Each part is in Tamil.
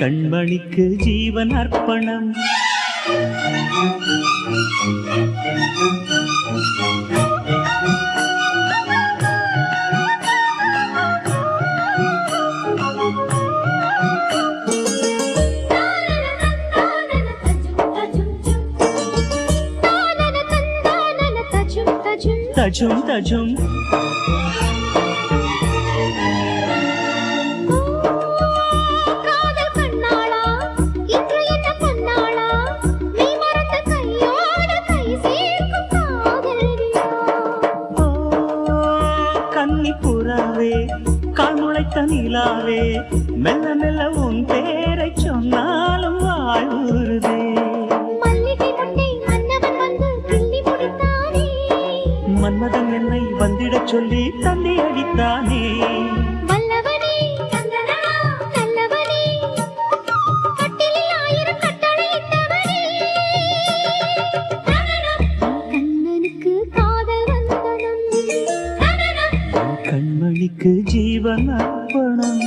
கண்மணிக்கு ஜீவன் அர்ப்பணம் தானன தந்தானன தஜும் தஜும் புறாவே கால் முளைத்த நிலாவே மெல்ல மெல்ல உன் பேரை சொன்னாலும் வாழ்வுறுதே மன்மதன் என்னை வந்திடச் சொல்லி தந்தி அடித்தானே. வல்லவனே ஜீவன் அர்ப்பணம்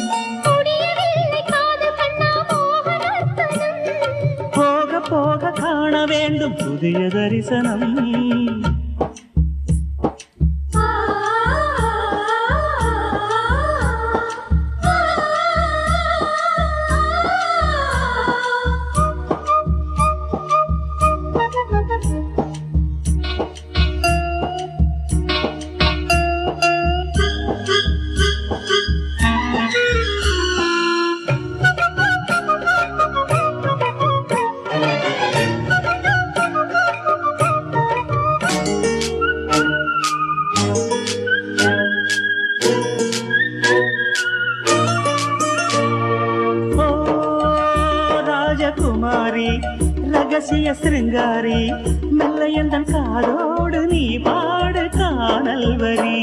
போக போக காண வேண்டும் புதிய தரிசனம். ராஜகுமாரி ரகசிய சிருங்காரி மெல்ல எந்தன் காதோடு நீ பாடு காணல் வரி.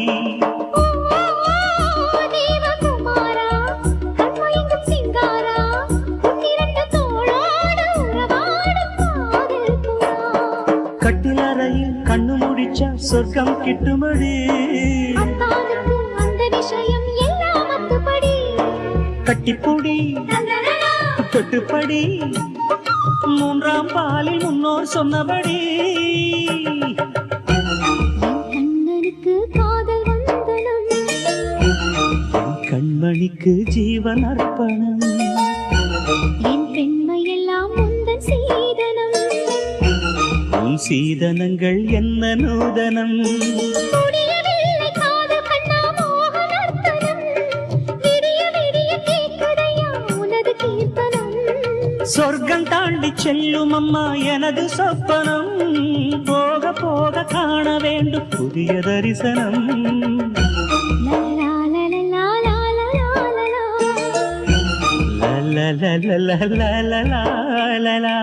கட்டிலறையில் கண்ணு முடிச்சா சொர்க்கம் கிட்டுமடி. அத்தானுக்கு அந்த விஷயம் எல்லாம் அத்துப்படி. கட்டிப்புடி. தொட்டுப்படி மூன்றாம் பாலில் முன்னோர் சொன்னபடி. கண்மணிக்கு ஜீவன் அர்ப்பணம். என் பெண்மையெல்லாம் முந்தன் சீதனம். உன் சீதனங்கள் என்ன நூதனம்? சொர்க்கம் தாண்டி செல்லும் அம்மா எனது சொப்பனம் போக போக காண வேண்டும் புதிய தரிசனம் லலலா லலலா லலலா லலலா. la la la la la la la la